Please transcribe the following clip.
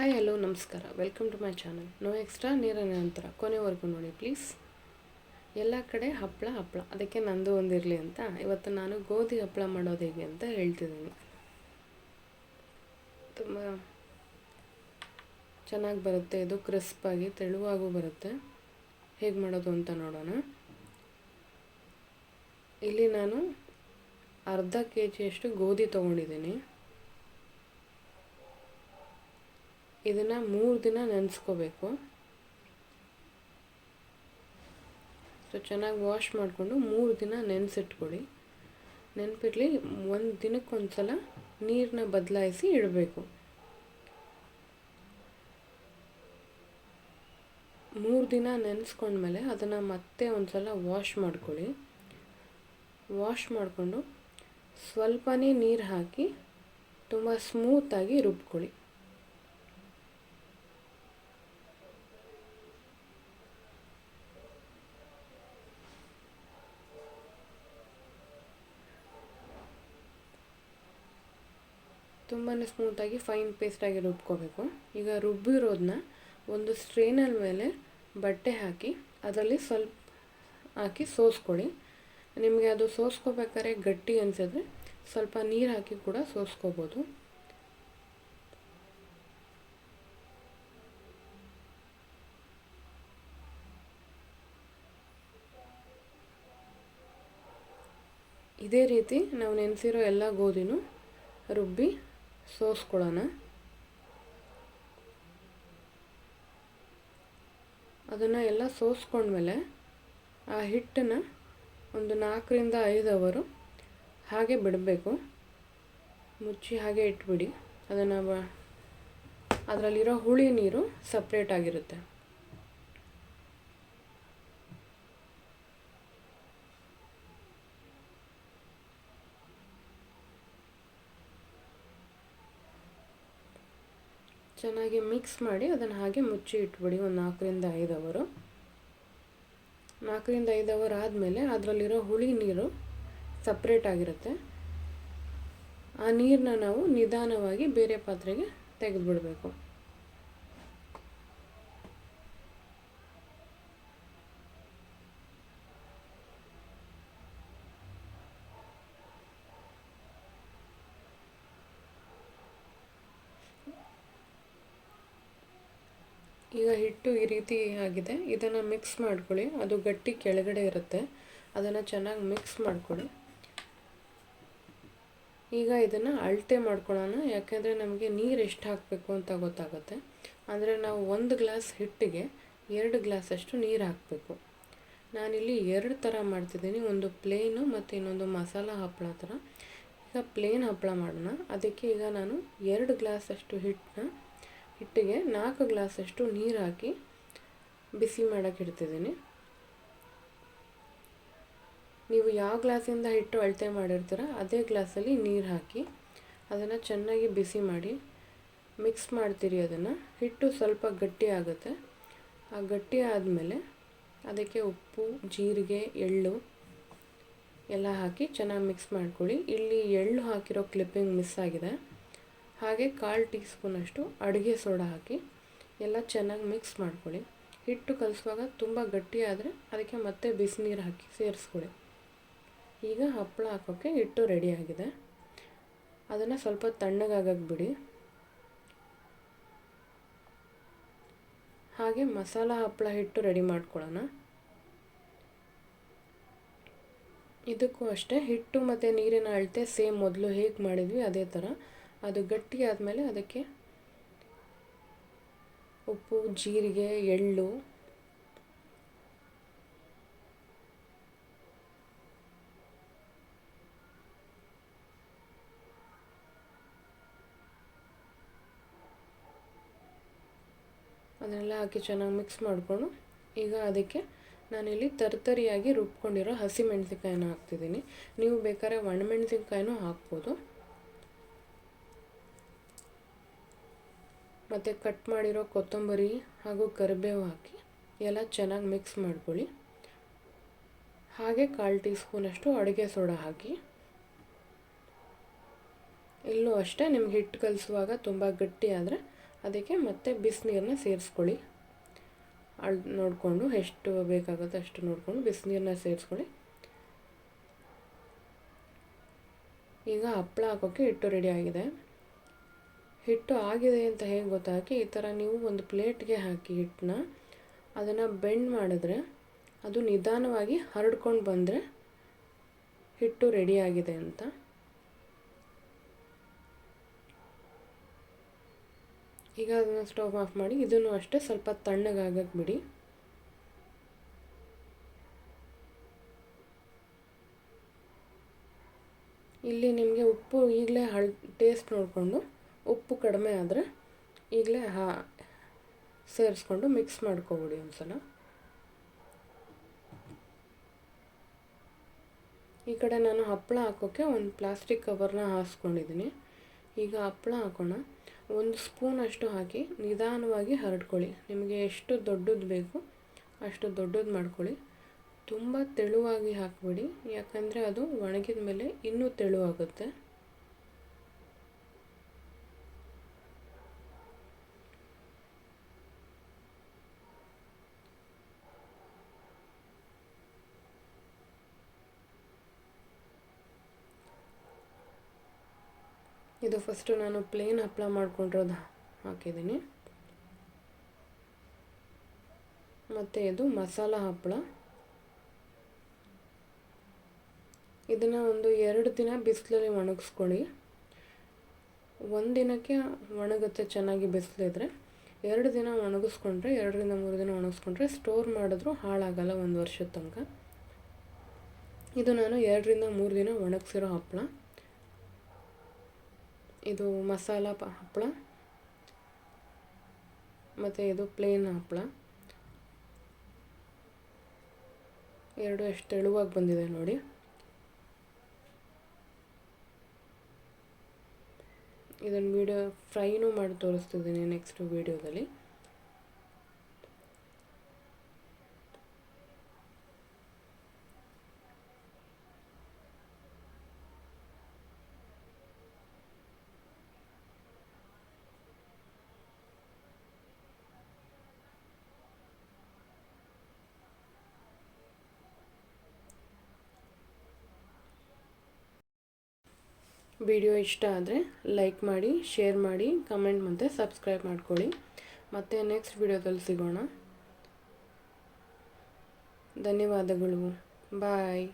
Hi hello ನಮಸ್ಕಾರ. Welcome to my channel no extra ನೀರಿನ ನಂತರ ಕೊನೆವರೆಗೂ ನೋಡಿ ಪ್ಲೀಸ್ ಎಲ್ಲ ಕಡೆ ಹಪ್ಪಳ ಹಪ್ಪಳ ಅದಕ್ಕೆ ನಂದು ಒಂದಿರಲಿ ಅಂತ. ಇವತ್ತು ನಾನು ಗೋಧಿ ಹಪ್ಪಳ ಮಾಡೋದು ಹೇಗೆ ಅಂತ ಹೇಳ್ತಿದ್ದೀನಿ. ತುಂಬ ಚೆನ್ನಾಗಿ ಬರುತ್ತೆ. ಇದು ಕ್ರಿಸ್ಪಾಗಿ ತೆಳುವಾಗೂ ಬರುತ್ತೆ. ಹೇಗೆ ಮಾಡೋದು ಅಂತ ನೋಡೋಣ. ಇಲ್ಲಿ ನಾನು ಅರ್ಧ ಕೆ ಜಿಯಷ್ಟು ಗೋಧಿ ತೊಗೊಂಡಿದ್ದೀನಿ. ಇದನ್ನು ಮೂರು ದಿನ ನೆನೆಸ್ಕೋಬೇಕು. ಸೊ ಚೆನ್ನಾಗಿ ವಾಶ್ ಮಾಡಿಕೊಂಡು ಮೂರು ದಿನ ನೆನೆಸಿಟ್ಕೊಳ್ಳಿ ನೆನಪಿರಲಿ ಒಂದು ದಿನಕ್ಕೆ ಒಂದು ಸಲ ನೀರನ್ನ ಬದಲಾಯಿಸಿ ಇಡಬೇಕು. ಮೂರು ದಿನ ನೆನೆಸ್ಕೊಂಡ್ಮೇಲೆ ಅದನ್ನು ಮತ್ತೆ ಒಂದು ಸಲ ವಾಶ್ ಮಾಡ್ಕೊಳ್ಳಿ. ವಾಶ್ ಮಾಡಿಕೊಂಡು ಸ್ವಲ್ಪನೇ ನೀರು ಹಾಕಿ ತುಂಬ ಸ್ಮೂತಾಗಿ ರುಬ್ಕೊಳ್ಳಿ. ತುಂಬಾ ಸ್ಮೂತಾಗಿ ಫೈನ್ ಪೇಸ್ಟಾಗಿ ರುಬ್ಕೋಬೇಕು. ಈಗ ರುಬ್ಬಿರೋದನ್ನ ಒಂದು ಸ್ಟ್ರೇನರ್ ಮೇಲೆ ಬಟ್ಟೆ ಹಾಕಿ, ಅದರಲ್ಲಿ ಸ್ವಲ್ಪ ಹಾಕಿ ಸೋಸ್ಕೊಳ್ಳಿ. ನಿಮಗೆ ಅದು ಸೋಸ್ಕೋಬೇಕಾದ್ರೆ ಗಟ್ಟಿ ಅನಿಸಿದ್ರೆ ಸ್ವಲ್ಪ ನೀರು ಹಾಕಿ ಕೂಡ ಸೋಸ್ಕೋಬೋದು. ಇದೇ ರೀತಿ ನಾವು ನೆನೆಸಿರೋ ಎಲ್ಲ ಗೋಧಿನೂ ರುಬ್ಬಿ ಸೋಸ್ಕೊಳ್ಳೋಣ. ಅದನ್ನು ಎಲ್ಲ ಸೋಸ್ಕೊಂಡ್ಮೇಲೆ ಆ ಹಿಟ್ಟನ್ನು ಒಂದು ನಾಲ್ಕರಿಂದ ಐದು ಅವರು ಹಾಗೆ ಬಿಡಬೇಕು. ಮುಚ್ಚಿ ಹಾಗೆ ಇಟ್ಬಿಡಿ. ಅದನ್ನು ಅದರಲ್ಲಿರೋ ಹುಳಿ ನೀರು ಸಪ್ರೇಟ್ ಆಗಿರುತ್ತೆ. ಚೆನ್ನಾಗಿ ಮಿಕ್ಸ್ ಮಾಡಿ ಅದನ್ನು ಹಾಗೆ ಮುಚ್ಚಿ ಇಟ್ಬಿಡಿ. ಒಂದು ನಾಲ್ಕರಿಂದ ಐದು ಅವರು ನಾಲ್ಕರಿಂದ ಐದು ಅವರ್ ಆದಮೇಲೆ ಅದರಲ್ಲಿರೋ ಹುಳಿ ನೀರು ಸಪ್ರೇಟ್ ಆಗಿರುತ್ತೆ. ಆ ನೀರನ್ನ ನಾವು ನಿಧಾನವಾಗಿ ಬೇರೆ ಪಾತ್ರೆಗೆ ತೆಗೆದುಬಿಡಬೇಕು. ಈಗ ಹಿಟ್ಟು ಈ ರೀತಿ ಆಗಿದೆ. ಇದನ್ನು ಮಿಕ್ಸ್ ಮಾಡ್ಕೊಳ್ಳಿ. ಅದು ಗಟ್ಟಿ ಕೆಳಗಡೆ ಇರುತ್ತೆ. ಅದನ್ನು ಚೆನ್ನಾಗಿ ಮಿಕ್ಸ್ ಮಾಡ್ಕೊಳ್ಳಿ. ಈಗ ಇದನ್ನು ಅಳತೆ ಮಾಡ್ಕೊಳ್ಳೋಣ. ಯಾಕೆಂದರೆ ನಮಗೆ ನೀರು ಎಷ್ಟು ಹಾಕಬೇಕು ಅಂತ ಗೊತ್ತಾಗುತ್ತೆ. ಅಂದರೆ ನಾವು ಒಂದು ಗ್ಲಾಸ್ ಹಿಟ್ಟಿಗೆ ಎರಡು ಗ್ಲಾಸಷ್ಟು ನೀರು ಹಾಕಬೇಕು. ನಾನಿಲ್ಲಿ ಎರಡು ಥರ ಮಾಡ್ತಿದ್ದೀನಿ. ಒಂದು ಪ್ಲೇನು ಮತ್ತು ಇನ್ನೊಂದು ಮಸಾಲ ಹಪ್ಪಳ ಥರ ಈಗ ಪ್ಲೇನ್ ಹಪ್ಪಳ ಮಾಡೋಣ. ಅದಕ್ಕೆ ಈಗ ನಾನು ಎರಡು ಗ್ಲಾಸಷ್ಟು ಹಿಟ್ಟನ್ನ ಹಿಟ್ಟಿಗೆ ನಾಲ್ಕು ಗ್ಲಾಸಷ್ಟು ನೀರು ಹಾಕಿ ಬಿಸಿ ಮಾಡೋಕ್ಕೆ ಇಡ್ತಿದ್ದೀನಿ. ನೀವು ಯಾವ ಗ್ಲಾಸಿಂದ ಹಿಟ್ಟು ಅಳತೆ ಮಾಡಿರ್ತೀರ ಅದೇ ಗ್ಲಾಸಲ್ಲಿ ನೀರು ಹಾಕಿ ಅದನ್ನು ಚೆನ್ನಾಗಿ ಬಿಸಿ ಮಾಡಿ ಮಿಕ್ಸ್ ಮಾಡ್ತೀರಿ ಅದನ್ನು. ಹಿಟ್ಟು ಸ್ವಲ್ಪ ಗಟ್ಟಿ ಆಗುತ್ತೆ. ಆ ಗಟ್ಟಿ ಆದಮೇಲೆ ಅದಕ್ಕೆ ಉಪ್ಪು, ಜೀರಿಗೆ, ಎಳ್ಳು ಎಲ್ಲ ಹಾಕಿ ಚೆನ್ನಾಗಿ ಮಿಕ್ಸ್ ಮಾಡ್ಕೊಳ್ಳಿ. ಇಲ್ಲಿ ಎಳ್ಳು ಹಾಕಿರೋ ಕ್ಲಿಪ್ಪಿಂಗ್ ಮಿಸ್ ಆಗಿದೆ. ಹಾಗೆ ಕಾಲು ಟೀ ಸ್ಪೂನಷ್ಟು ಅಡುಗೆ ಸೋಡಾ ಹಾಕಿ ಎಲ್ಲ ಚೆನ್ನಾಗಿ ಮಿಕ್ಸ್ ಮಾಡ್ಕೊಳ್ಳಿ. ಹಿಟ್ಟು ಕಲಿಸುವಾಗ ತುಂಬ ಗಟ್ಟಿ ಆದರೆ ಅದಕ್ಕೆ ಮತ್ತೆ ಬಿಸಿನೀರು ಹಾಕಿ ಸೇರಿಸ್ಕೊಳ್ಳಿ. ಈಗ ಹಪ್ಪಳ ಹಾಕೋಕ್ಕೆ ಹಿಟ್ಟು ರೆಡಿಯಾಗಿದೆ ಅದನ್ನು ಸ್ವಲ್ಪ ತಣ್ಣಗಾಗಕ್ಕೆ ಬಿಡಿ. ಹಾಗೆ ಮಸಾಲ ಹಪ್ಪಳ ಹಿಟ್ಟು ರೆಡಿ ಮಾಡ್ಕೊಳ್ಳೋಣ. ಇದಕ್ಕೂ ಅಷ್ಟೇ ಹಿಟ್ಟು ಮತ್ತು ನೀರಿನ ಅಳತೆ ಸೇಮ್ ಮೊದಲು ಹೇಗೆ ಮಾಡಿದ್ವಿ ಅದೇ ಥರ ಅದು ಗಟ್ಟಿ ಆದಮೇಲೆ ಅದಕ್ಕೆ ಉಪ್ಪು, ಜೀರಿಗೆ, ಎಳ್ಳು, ಅದನ್ನೆಲ್ಲ ಹಾಕಿ ಚೆನ್ನಾಗಿ ಮಿಕ್ಸ್ ಮಾಡಿಕೊಂಡು ಈಗ ಅದಕ್ಕೆ ನಾನಿಲ್ಲಿ ತರ್ತರಿಯಾಗಿ ರುಬ್ಕೊಂಡಿರೋ ಹಸಿಮೆಣಸಿನ್ಕಾಯನ್ನ ಹಾಕ್ತಿದ್ದೀನಿ. ನೀವು ಬೇಕಾದ್ರೆ ಒಣಮೆಣಸಿನ್ಕಾಯಿನೂ ಹಾಕ್ಬೋದು. ಮತ್ತು ಕಟ್ ಮಾಡಿರೋ ಕೊತ್ತಂಬರಿ ಹಾಗೂ ಕರಿಬೇವು ಹಾಕಿ, ಎಲ್ಲ ಚೆನ್ನಾಗಿ ಮಿಕ್ಸ್ ಮಾಡ್ಕೊಳ್ಳಿ. ಹಾಗೆ ಕಾಲು ಟೀ ಸ್ಪೂನಷ್ಟು ಅಡುಗೆ ಸೋಡಾ ಹಾಕಿ. ಇಲ್ಲೂ ಅಷ್ಟೇ ನಿಮ್ಗೆ ಹಿಟ್ಟು ಕಲಿಸುವಾಗ ತುಂಬ ಗಟ್ಟಿ ಆದರೆ ಅದಕ್ಕೆ ಮತ್ತೆ ಬಿಸಿನೀರನ್ನ ಸೇರಿಸ್ಕೊಳ್ಳಿ. ಅಳ್ ನೋಡಿಕೊಂಡು ಎಷ್ಟು ಬೇಕಾಗುತ್ತೆ ಅಷ್ಟು ನೋಡಿಕೊಂಡು ಬಿಸಿನೀರನ್ನ ಸೇರಿಸ್ಕೊಳ್ಳಿ. ಈಗ ಹಪ್ಪಳ ಹಾಕೋಕ್ಕೆ ಹಿಟ್ಟು ರೆಡಿ ಆಗಿದೆ. ಹಿಟ್ಟು ಆಗಿದೆ ಅಂತ ಹೇಗೆ ಗೊತ್ತಾಗಿ ಈ ಥರ ನೀವು ಒಂದು ಪ್ಲೇಟ್ಗೆ ಹಾಕಿ ಹಿಟ್ಟನ್ನ ಅದನ್ನು ಬೆಂಡ್ ಮಾಡಿದ್ರೆ ಅದು ನಿಧಾನವಾಗಿ ಹರಡ್ಕೊಂಡು ಬಂದರೆ ಹಿಟ್ಟು ರೆಡಿಯಾಗಿದೆ ಅಂತ. ಈಗ ಅದನ್ನು ಸ್ಟವ್ ಆಫ್ ಮಾಡಿ, ಇದನ್ನು ಅಷ್ಟೇ ಸ್ವಲ್ಪ ತಣ್ಣಗಾಗಕ್ಕೆ ಬಿಡಿ. ಇಲ್ಲಿ ನಿಮಗೆ ಉಪ್ಪು ಈಗಲೇ ಹಳ್, ಟೇಸ್ಟ್ ನೋಡಿಕೊಂಡು ಕಡಿಮೆ ಆದರೆ ಈಗಲೇ ಹಾ ಸೇರಿಸ್ಕೊಂಡು ಮಿಕ್ಸ್ ಮಾಡ್ಕೊಬಿಡಿ ಒಂದು ಸಲ ಈ ಕಡೆ ನಾನು ಹಪ್ಪಳ ಹಾಕೋಕ್ಕೆ ಒಂದು ಪ್ಲಾಸ್ಟಿಕ್ ಕವರ್ನ ಹಾಸ್ಕೊಂಡಿದ್ದೀನಿ ಈಗ ಹಪ್ಪಳ ಹಾಕೋಣ. ಒಂದು ಸ್ಪೂನ್ ಅಷ್ಟು ಹಾಕಿ ನಿಧಾನವಾಗಿ ಹರಡ್ಕೊಳ್ಳಿ. ನಿಮಗೆ ಎಷ್ಟು ದೊಡ್ಡದು ಬೇಕು ಅಷ್ಟು ದೊಡ್ಡದು ಮಾಡ್ಕೊಳ್ಳಿ. ತುಂಬ ತೆಳುವಾಗಿ ಹಾಕಬೇಡಿ. ಯಾಕಂದರೆ ಅದು ಒಣಗಿದ ಮೇಲೆ ಇನ್ನೂ ತೆಳುವಾಗುತ್ತೆ. ಇದು ಫಸ್ಟು ನಾನು ಪ್ಲೇನ್ ಹಪ್ಪಳ ಮಾಡ್ಕೊಂಡಿರೋದು ಹಾಕಿದ್ದೀನಿ. ಮತ್ತು ಇದು ಮಸಾಲ ಹಪ್ಪಳ ಇದನ್ನು ಒಂದು ಎರಡು ದಿನ ಬಿಸಿಲಲ್ಲಿ ಒಣಗಿಸ್ಕೊಳ್ಳಿ. ದಿನಕ್ಕೆ ಒಣಗುತ್ತೆ ಚೆನ್ನಾಗಿ ಬಿಸಿಲಿದ್ರೆ. ಎರಡು ದಿನ ಒಣಗಿಸ್ಕೊಂಡ್ರೆ, ಎರಡರಿಂದ ಮೂರು ದಿನ ಒಣಗಿಸ್ಕೊಂಡ್ರೆ ಸ್ಟೋರ್ ಮಾಡಿದ್ರೂ ಹಾಳಾಗಲ್ಲ ಒಂದು ವರ್ಷದ ತನಕ. ಇದು ನಾನು ಎರಡರಿಂದ ಮೂರು ದಿನ ಒಣಗಿಸಿರೋ ಹಪ್ಪಳ ಇದು ಮಸಾಲ ಪ ಹಪ್ಪಳ, ಮತ್ತು ಇದು ಪ್ಲೇನ್ ಹಪ್ಪಳ. ಎರಡು ಎಷ್ಟು ತೆಳುವಾಗಿ ಬಂದಿದೆ ನೋಡಿ. ಇದನ್ನು ವೀಡಿಯೋ ಫ್ರೈನೂ ಮಾಡಿ ತೋರಿಸ್ತಿದ್ದೀನಿ ನೆಕ್ಸ್ಟ್ ವೀಡಿಯೋದಲ್ಲಿ ವಿಡಿಯೋ ಇಷ್ಟ ಆದರೆ ಲೈಕ್ ಮಾಡಿ, ಶೇರ್ ಮಾಡಿ, ಕಮೆಂಟ್ ಮತ್ತು ಸಬ್ಸ್ಕ್ರೈಬ್ ಮಾಡ್ಕೊಳ್ಳಿ. ಮತ್ತು ನೆಕ್ಸ್ಟ್ ವಿಡಿಯೋದಲ್ಲಿ ಸಿಗೋಣ. ಧನ್ಯವಾದಗಳು. ಬಾಯ್